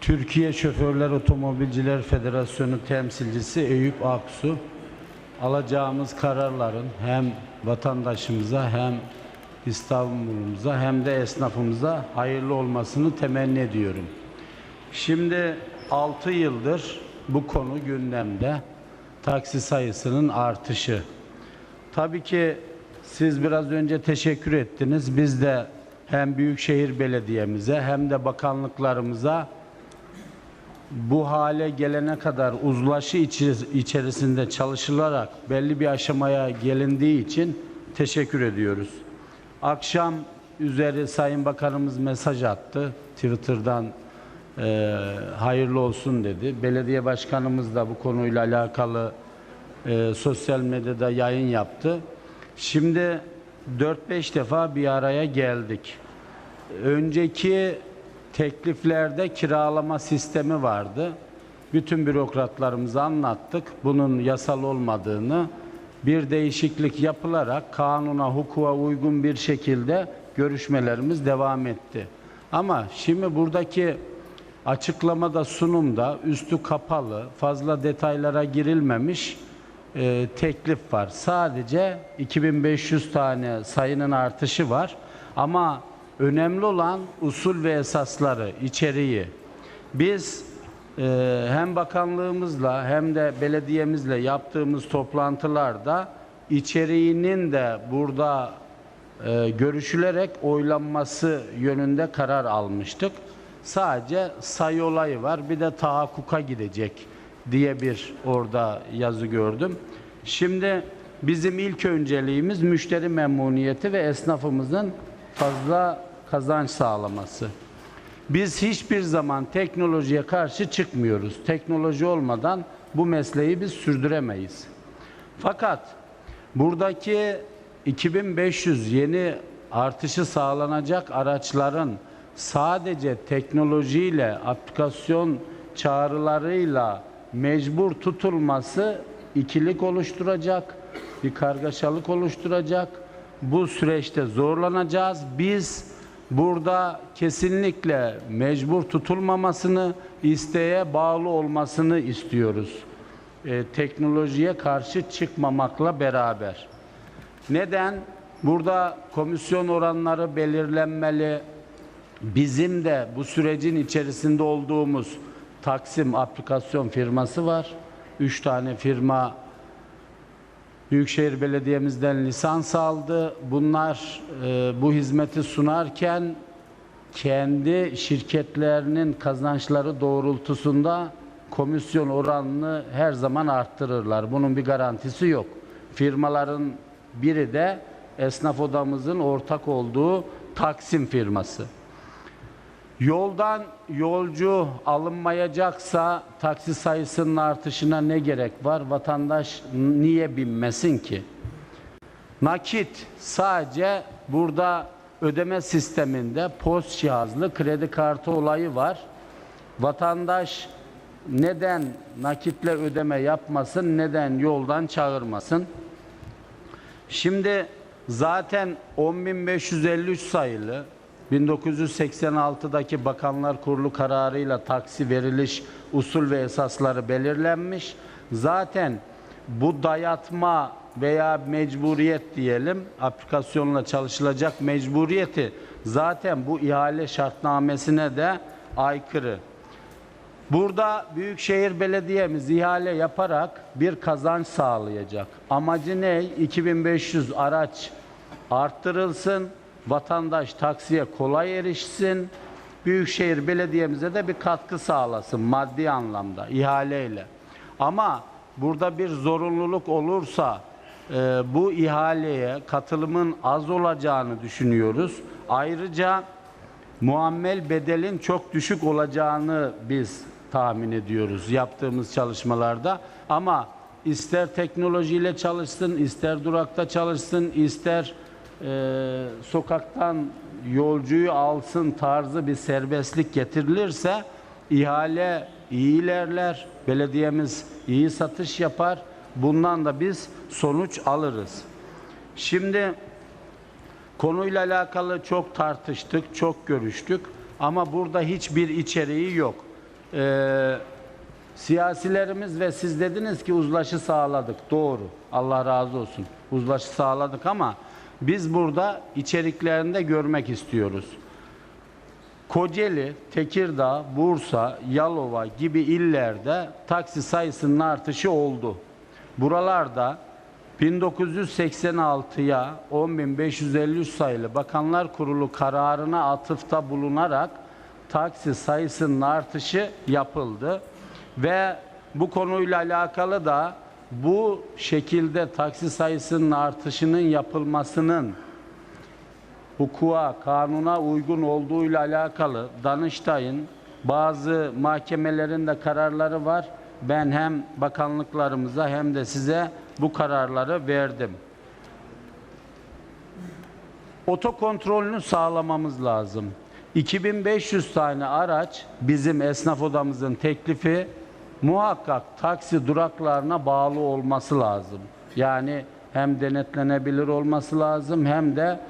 Türkiye Şoförler Otomobilciler Federasyonu temsilcisi Eyüp Aksu alacağımız kararların hem vatandaşımıza hem İstanbul'umuza hem de esnafımıza hayırlı olmasını temenni ediyorum. Şimdi 6 yıldır bu konu gündemde. Taksi sayısının artışı. Tabii ki siz biraz önce teşekkür ettiniz. Biz de hem Büyükşehir Belediye'mize hem de bakanlıklarımıza bu hale gelene kadar uzlaşı içerisinde çalışılarak belli bir aşamaya gelindiği için teşekkür ediyoruz. Akşam üzeri Sayın Bakanımız mesaj attı. Twitter'dan e, hayırlı olsun dedi. Belediye Başkanımız da bu konuyla alakalı e, sosyal medyada yayın yaptı. Şimdi 4-5 defa bir araya geldik. Önceki tekliflerde kiralama sistemi vardı. Bütün bürokratlarımıza anlattık. Bunun yasal olmadığını, bir değişiklik yapılarak kanuna, hukuka uygun bir şekilde görüşmelerimiz devam etti. Ama şimdi buradaki açıklamada, sunumda üstü kapalı, fazla detaylara girilmemiş e, teklif var. Sadece 2500 tane sayının artışı var. Ama önemli olan usul ve esasları, içeriği. Biz e, hem bakanlığımızla hem de belediyemizle yaptığımız toplantılarda içeriğinin de burada e, görüşülerek oylanması yönünde karar almıştık. Sadece sayı olayı var. Bir de tahakkuka gidecek diye bir orada yazı gördüm. Şimdi bizim ilk önceliğimiz müşteri memnuniyeti ve esnafımızın fazla kazanç sağlaması. Biz hiçbir zaman teknolojiye karşı çıkmıyoruz. Teknoloji olmadan bu mesleği biz sürdüremeyiz. Fakat buradaki 2500 yeni artışı sağlanacak araçların sadece teknolojiyle, aplikasyon çağrılarıyla mecbur tutulması ikilik oluşturacak, bir kargaşalık oluşturacak. Bu süreçte zorlanacağız. Biz burada kesinlikle mecbur tutulmamasını, isteğe bağlı olmasını istiyoruz. Ee, teknolojiye karşı çıkmamakla beraber. Neden? Burada komisyon oranları belirlenmeli. Bizim de bu sürecin içerisinde olduğumuz Taksim aplikasyon firması var. Üç tane firma Büyükşehir Belediye'mizden lisans aldı. Bunlar e, bu hizmeti sunarken kendi şirketlerinin kazançları doğrultusunda komisyon oranını her zaman arttırırlar. Bunun bir garantisi yok. Firmaların biri de esnaf odamızın ortak olduğu Taksim firması. Yoldan yolcu alınmayacaksa taksi sayısının artışına ne gerek var? Vatandaş niye binmesin ki? Nakit sadece burada ödeme sisteminde post cihazlı kredi kartı olayı var. Vatandaş neden nakitle ödeme yapmasın, neden yoldan çağırmasın? Şimdi zaten 10.553 sayılı 1986'daki Bakanlar Kurulu kararıyla taksi veriliş usul ve esasları belirlenmiş. Zaten bu dayatma veya mecburiyet diyelim aplikasyonla çalışılacak mecburiyeti zaten bu ihale şartnamesine de aykırı. Burada Büyükşehir Belediye'miz ihale yaparak bir kazanç sağlayacak. Amacı ne? 2500 araç arttırılsın, vatandaş taksiye kolay erişsin, Büyükşehir Belediye'mize de bir katkı sağlasın maddi anlamda, ihaleyle. Ama burada bir zorunluluk olursa e, bu ihaleye katılımın az olacağını düşünüyoruz. Ayrıca muammel bedelin çok düşük olacağını biz tahmin ediyoruz yaptığımız çalışmalarda. Ama ister teknolojiyle çalışsın, ister durakta çalışsın, ister e, sokaktan yolcuyu alsın tarzı bir serbestlik getirilirse ihale iyi ilerler, belediyemiz iyi satış yapar. Bundan da biz sonuç alırız. Şimdi Konuyla alakalı çok tartıştık, çok görüştük ama burada hiçbir içeriği yok. Ee, siyasilerimiz ve siz dediniz ki uzlaşı sağladık. Doğru. Allah razı olsun. Uzlaşı sağladık ama biz burada içeriklerinde görmek istiyoruz. Kocaeli, Tekirdağ, Bursa, Yalova gibi illerde taksi sayısının artışı oldu. Buralarda 1986'ya 10.553 sayılı Bakanlar Kurulu kararına atıfta bulunarak taksi sayısının artışı yapıldı ve bu konuyla alakalı da bu şekilde taksi sayısının artışının yapılmasının hukuka, kanuna uygun olduğuyla alakalı Danıştay'ın bazı mahkemelerin de kararları var. Ben hem bakanlıklarımıza hem de size bu kararları verdim. Otokontrolünü sağlamamız lazım. 2500 tane araç bizim esnaf odamızın teklifi muhakkak taksi duraklarına bağlı olması lazım. Yani hem denetlenebilir olması lazım hem de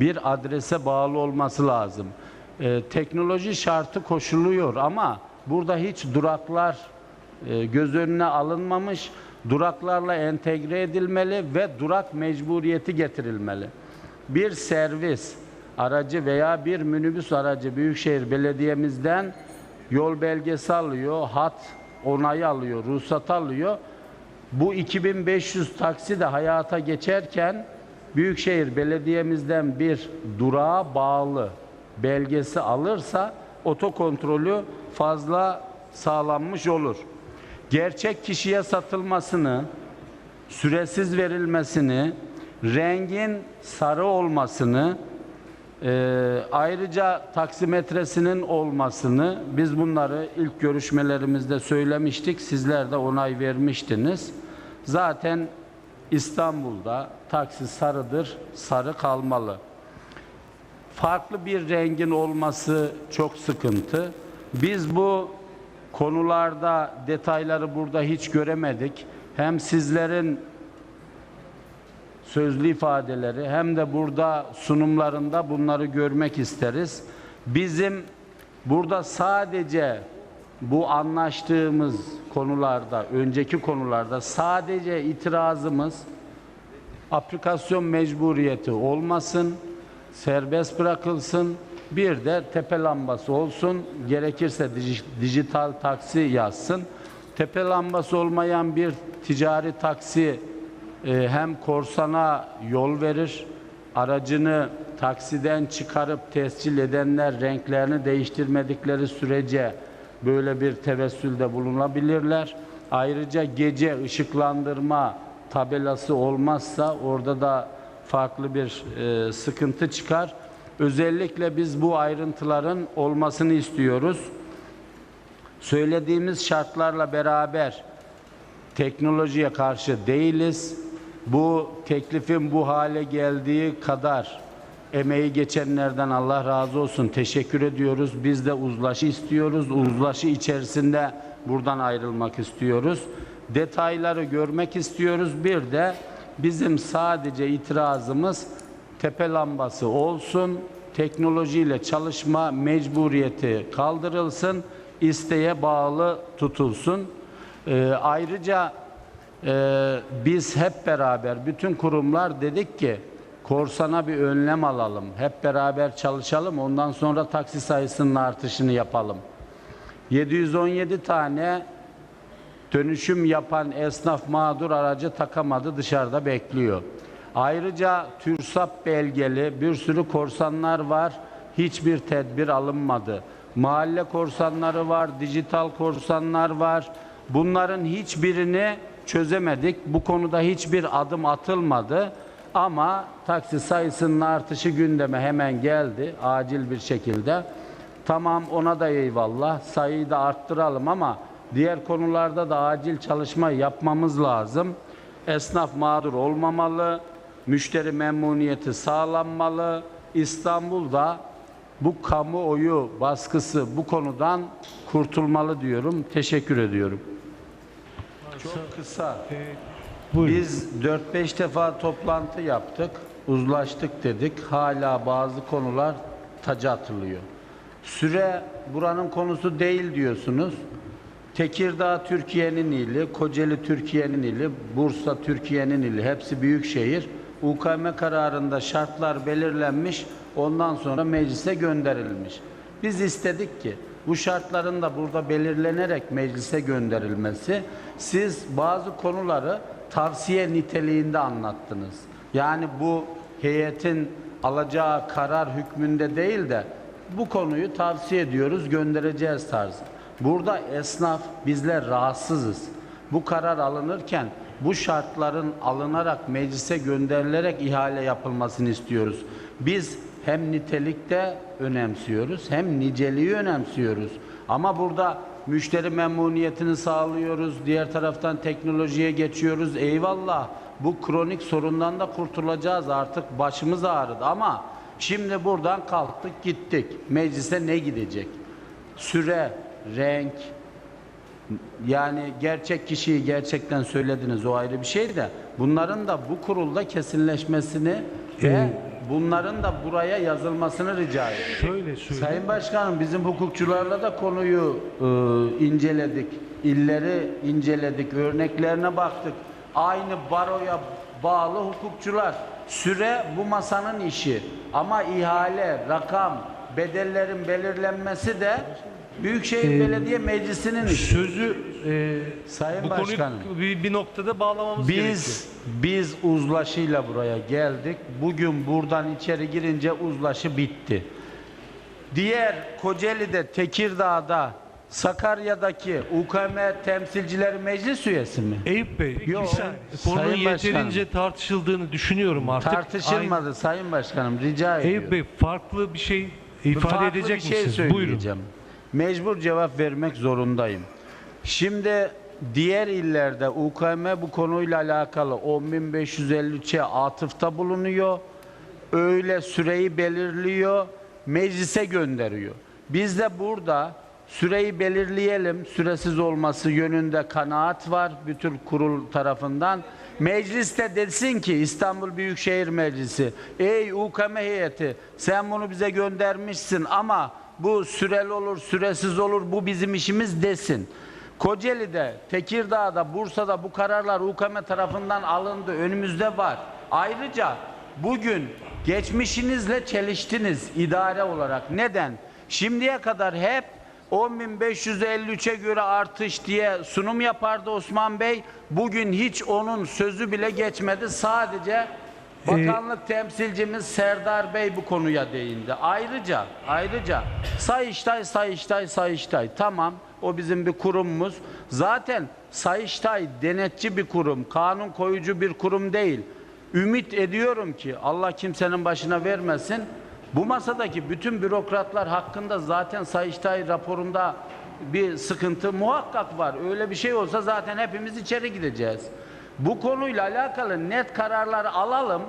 bir adrese bağlı olması lazım. Ee, teknoloji şartı koşuluyor ama burada hiç duraklar e, göz önüne alınmamış. Duraklarla entegre edilmeli ve durak mecburiyeti getirilmeli. Bir servis aracı veya bir minibüs aracı Büyükşehir Belediye'mizden yol belgesi alıyor, hat onayı alıyor, ruhsat alıyor. Bu 2500 taksi de hayata geçerken Büyükşehir Belediye'mizden bir durağa bağlı belgesi alırsa otokontrolü fazla sağlanmış olur. Gerçek kişiye satılmasını, süresiz verilmesini, rengin sarı olmasını, e, ayrıca taksimetresinin olmasını biz bunları ilk görüşmelerimizde söylemiştik. Sizler de onay vermiştiniz. Zaten İstanbul'da taksi sarıdır, sarı kalmalı. Farklı bir rengin olması çok sıkıntı. Biz bu konularda detayları burada hiç göremedik. Hem sizlerin sözlü ifadeleri hem de burada sunumlarında bunları görmek isteriz. Bizim burada sadece bu anlaştığımız konularda, önceki konularda sadece itirazımız aplikasyon mecburiyeti olmasın, serbest bırakılsın, bir de tepe lambası olsun, gerekirse dij- dijital taksi yazsın. Tepe lambası olmayan bir ticari taksi e, hem korsana yol verir, aracını taksiden çıkarıp tescil edenler renklerini değiştirmedikleri sürece böyle bir tevessülde bulunabilirler. Ayrıca gece ışıklandırma tabelası olmazsa orada da farklı bir e, sıkıntı çıkar. Özellikle biz bu ayrıntıların olmasını istiyoruz. Söylediğimiz şartlarla beraber teknolojiye karşı değiliz. Bu teklifin bu hale geldiği kadar emeği geçenlerden Allah razı olsun teşekkür ediyoruz. Biz de uzlaşı istiyoruz. Uzlaşı içerisinde buradan ayrılmak istiyoruz. Detayları görmek istiyoruz. Bir de bizim sadece itirazımız tepe lambası olsun. Teknolojiyle çalışma mecburiyeti kaldırılsın. isteğe bağlı tutulsun. Ee, ayrıca ee, biz hep beraber bütün kurumlar dedik ki korsana bir önlem alalım. Hep beraber çalışalım. Ondan sonra taksi sayısının artışını yapalım. 717 tane dönüşüm yapan esnaf mağdur aracı takamadı dışarıda bekliyor. Ayrıca TÜRSAP belgeli bir sürü korsanlar var. Hiçbir tedbir alınmadı. Mahalle korsanları var, dijital korsanlar var. Bunların hiçbirini çözemedik. Bu konuda hiçbir adım atılmadı. Ama taksi sayısının artışı gündeme hemen geldi acil bir şekilde. Tamam ona da eyvallah. Sayıyı da arttıralım ama diğer konularda da acil çalışma yapmamız lazım. Esnaf mağdur olmamalı. Müşteri memnuniyeti sağlanmalı. İstanbul'da bu kamuoyu baskısı bu konudan kurtulmalı diyorum. Teşekkür ediyorum. Çok kısa. Buyurun. Biz 4-5 defa toplantı yaptık, uzlaştık dedik. Hala bazı konular taca atılıyor. Süre buranın konusu değil diyorsunuz. Tekirdağ Türkiye'nin ili, Kocaeli Türkiye'nin ili, Bursa Türkiye'nin ili hepsi büyük şehir. UKM kararında şartlar belirlenmiş, ondan sonra meclise gönderilmiş. Biz istedik ki bu şartların da burada belirlenerek meclise gönderilmesi, siz bazı konuları tavsiye niteliğinde anlattınız. Yani bu heyetin alacağı karar hükmünde değil de bu konuyu tavsiye ediyoruz, göndereceğiz tarzı. Burada esnaf bizler rahatsızız. Bu karar alınırken bu şartların alınarak meclise gönderilerek ihale yapılmasını istiyoruz. Biz hem nitelikte önemsiyoruz hem niceliği önemsiyoruz. Ama burada müşteri memnuniyetini sağlıyoruz. Diğer taraftan teknolojiye geçiyoruz. Eyvallah. Bu kronik sorundan da kurtulacağız. Artık başımız ağrıdı ama şimdi buradan kalktık gittik. Meclise ne gidecek? Süre, renk, yani gerçek kişiyi gerçekten söylediniz o ayrı bir şey de bunların da bu kurulda kesinleşmesini ve bunların da buraya yazılmasını rica ediyorum. Şöyle söyleyeyim. Sayın Başkanım bizim hukukçularla da konuyu e, inceledik. İlleri inceledik, örneklerine baktık. Aynı baroya bağlı hukukçular. Süre bu masanın işi. Ama ihale, rakam, bedellerin belirlenmesi de Büyükşehir Belediye Meclisi'nin. Sözü e, Sayın bu Başkanım. konuyu bir, bir noktada bağlamamız gerekiyor. Biz biz uzlaşıyla buraya geldik. Bugün buradan içeri girince uzlaşı bitti. Diğer Kocaeli'de, Tekirdağ'da, Sakarya'daki UKM temsilcileri meclis üyesi mi? Eyüp Bey, Yok. saniye. konunun Sayın Başkanım. yeterince tartışıldığını düşünüyorum artık. Tartışılmadı Sayın Başkanım rica Aynı- ediyorum. Eyüp Bey farklı bir şey ifade Farklı edecek bir şey misiniz? Buyurun. Mecbur cevap vermek zorundayım. Şimdi diğer illerde UKM bu konuyla alakalı 10.553'e atıfta bulunuyor. Öyle süreyi belirliyor, meclise gönderiyor. Biz de burada süreyi belirleyelim, süresiz olması yönünde kanaat var bütün kurul tarafından. Meclis de desin ki İstanbul Büyükşehir Meclisi, ey UKM heyeti sen bunu bize göndermişsin ama bu süreli olur, süresiz olur, bu bizim işimiz desin. Kocaeli'de, Tekirdağ'da, Bursa'da bu kararlar UKM tarafından alındı, önümüzde var. Ayrıca bugün geçmişinizle çeliştiniz idare olarak. Neden? Şimdiye kadar hep 10.553'e göre artış diye sunum yapardı Osman Bey. Bugün hiç onun sözü bile geçmedi. Sadece bakanlık temsilcimiz Serdar Bey bu konuya değindi. Ayrıca ayrıca Sayıştay Sayıştay Sayıştay tamam o bizim bir kurumumuz. Zaten Sayıştay denetçi bir kurum, kanun koyucu bir kurum değil. Ümit ediyorum ki Allah kimsenin başına vermesin. Bu masadaki bütün bürokratlar hakkında zaten Sayıştay raporunda bir sıkıntı muhakkak var. Öyle bir şey olsa zaten hepimiz içeri gideceğiz. Bu konuyla alakalı net kararlar alalım.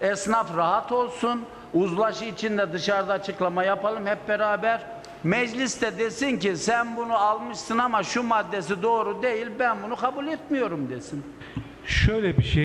Esnaf rahat olsun. Uzlaşı için de dışarıda açıklama yapalım hep beraber. Mecliste desin ki sen bunu almışsın ama şu maddesi doğru değil ben bunu kabul etmiyorum desin. Şöyle bir şey